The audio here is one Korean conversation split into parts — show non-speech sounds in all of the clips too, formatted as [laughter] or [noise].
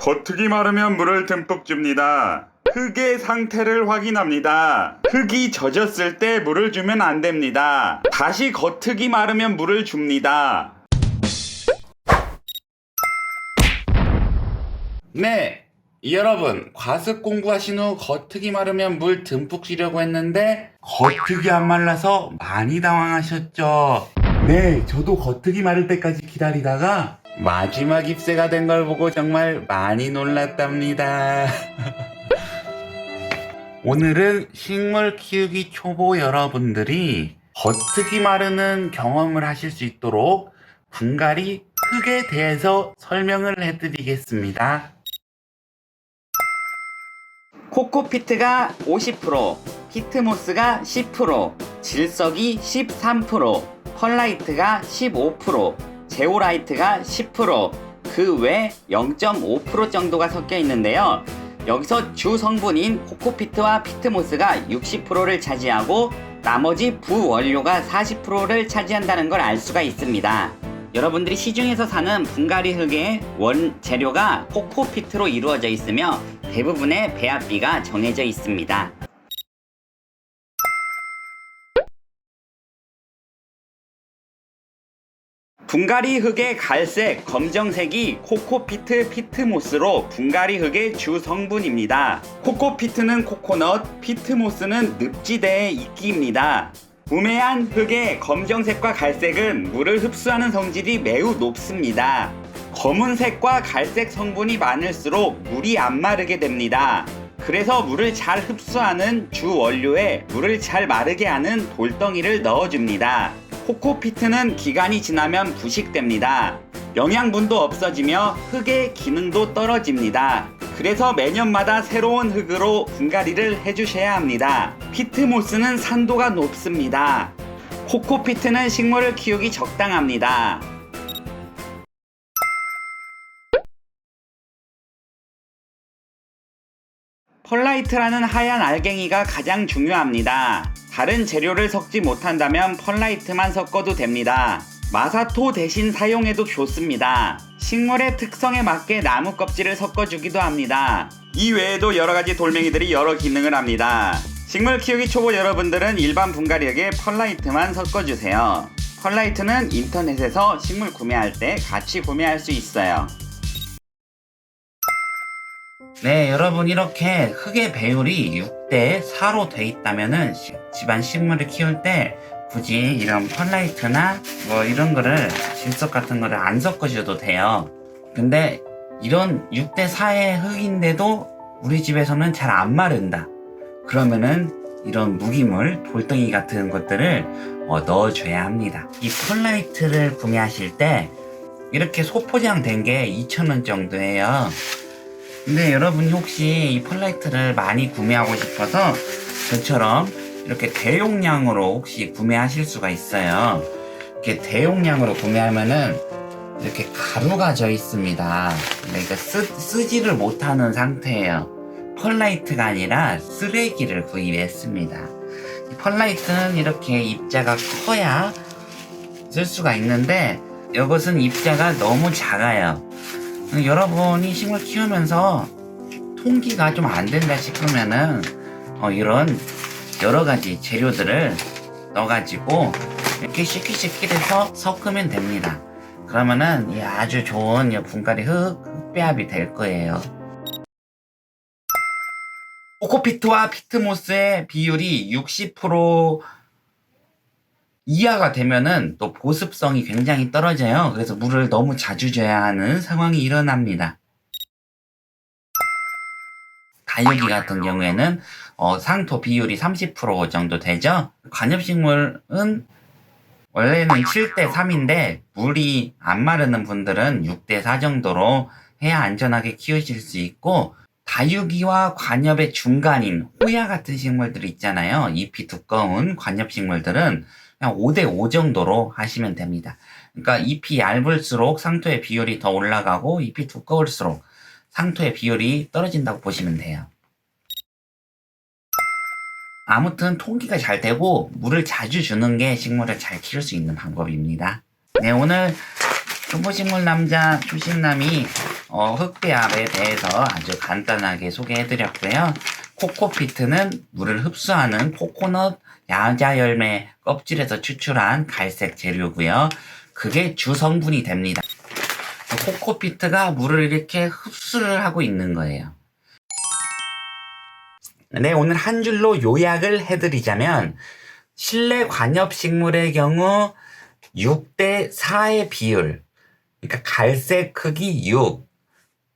겉흙이 마르면 물을 듬뿍 줍니다. 흙의 상태를 확인합니다. 흙이 젖었을 때 물을 주면 안 됩니다. 다시 겉흙이 마르면 물을 줍니다. 네, 여러분 과습 공부하신 후 겉흙이 마르면 물 듬뿍 주려고 했는데 겉흙이 안 말라서 많이 당황하셨죠? 네, 저도 겉흙이 마를 때까지 기다리다가 마지막 입새가 된 걸 보고 정말 많이 놀랐답니다. [laughs] 오늘은 식물 키우기 초보 여러분들이 겉흙이 마르는 경험을 하실 수 있도록 분갈이 흙에 대해서 설명을 해드리겠습니다. 코코피트가 50%, 피트모스가 10%, 질석이 13%, 펄라이트가 15%, 제오라이트가 10%, 그 외 0.5% 정도가 섞여 있는데요. 여기서 주 성분인 코코피트와 피트모스가 60%를 차지하고 나머지 부원료가 40%를 차지한다는 걸 알 수가 있습니다. 여러분들이 시중에서 사는 분갈이 흙의 원재료가 코코피트로 이루어져 있으며 대부분의 배합비가 정해져 있습니다. 분갈이 흙의 갈색, 검정색이 코코피트 피트모스로 분갈이 흙의 주 성분입니다. 코코피트는 코코넛, 피트모스는 늪지대의 이끼입니다. 구매한 흙의 검정색과 갈색은 물을 흡수하는 성질이 매우 높습니다. 검은색과 갈색 성분이 많을수록 물이 안 마르게 됩니다. 그래서 물을 잘 흡수하는 주 원료에 물을 잘 마르게 하는 돌덩이를 넣어줍니다. 코코피트는 기간이 지나면 부식됩니다. 영양분도 없어지며 흙의 기능도 떨어집니다. 그래서 매년마다 새로운 흙으로 분갈이를 해주셔야 합니다. 피트모스는 산도가 높습니다. 코코피트는 식물을 키우기 적당합니다. 펄라이트라는 하얀 알갱이가 가장 중요합니다. 다른 재료를 섞지 못한다면 펄라이트만 섞어도 됩니다. 마사토 대신 사용해도 좋습니다. 식물의 특성에 맞게 나무 껍질을 섞어주기도 합니다. 이 외에도 여러 가지 돌멩이들이 여러 기능을 합니다. 식물 키우기 초보 여러분들은 일반 분갈이에게 펄라이트만 섞어주세요. 펄라이트는 인터넷에서 식물 구매할 때 같이 구매할 수 있어요. 네, 여러분 이렇게 흙의 배율이 6대 4로 돼 있다면은 시- 집안 식물을 키울 때 굳이 이런 펄라이트나 뭐 이런 거를 질석 같은 거를 안 섞으셔도 돼요. 근데 이런 6대 4의 흙인데도 우리 집에서는 잘 안 마른다. 그러면은 이런 무기물, 돌덩이 같은 것들을 어, 넣어줘야 합니다. 이 펄라이트를 구매하실 때 이렇게 소포장 된 게 2,000원 정도예요. 근데 여러분이 혹시 이 펄라이트를 많이 구매하고 싶어서 저처럼 이렇게 대용량으로 혹시 구매하실 수가 있어요. 이렇게 대용량으로 구매하면은 이렇게 가루가 져 있습니다. 그러니까 쓰, 쓰지를 못하는 상태예요. 펄라이트가 아니라 쓰레기를 구입했습니다. 이 펄라이트는 이렇게 입자가 커야 쓸 수가 있는데 이것은 입자가 너무 작아요. 여러분이 식물 키우면서 통기가 좀 안 된다 싶으면은 어, 이런 여러 가지 재료들을 넣어가지고 이렇게 시키시키해서 섞으면 됩니다. 그러면은 이 아주 좋은 이 분갈이 흙, 흙배합이 될 거예요. 코코피트와 피트모스의 비율이 60% 이하가 되면은 또 보습성이 굉장히 떨어져요. 그래서 물을 너무 자주 줘야 하는 상황이 일어납니다. 다육이 같은 경우에는 어, 상토 비율이 30% 정도 되죠. 관엽식물은 원래는 7대 3인데 물이 안 마르는 분들은 6대 4 정도로 해야 안전하게 키우실 수 있고 다육이와 관엽의 중간인 호야 같은 식물들 있잖아요. 잎이 두꺼운 관엽 식물들은 그냥 5대5 정도로 하시면 됩니다. 그러니까 잎이 얇을수록 상토의 비율이 더 올라가고 잎이 두꺼울수록 상토의 비율이 떨어진다고 보시면 돼요. 아무튼 통기가 잘 되고 물을 자주 주는 게 식물을 잘 키울 수 있는 방법입니다. 네, 오늘 초보식물 남자 초심남이 어, 흑배합에 대해서 아주 간단하게 소개해드렸고요. 코코피트는 물을 흡수하는 코코넛 야자 열매 껍질에서 추출한 갈색 재료고요. 그게 주 성분이 됩니다. 코코피트가 물을 이렇게 흡수를 하고 있는 거예요. 네, 오늘 한 줄로 요약을 해드리자면 실내 관엽 식물의 경우 6대 4의 비율, 그러니까 갈색 크기 6,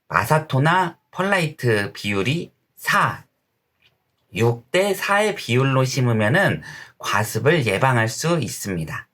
마사토나 펄라이트 비율이 4, 6대 4의 비율로 심으면은 과습을 예방할 수 있습니다.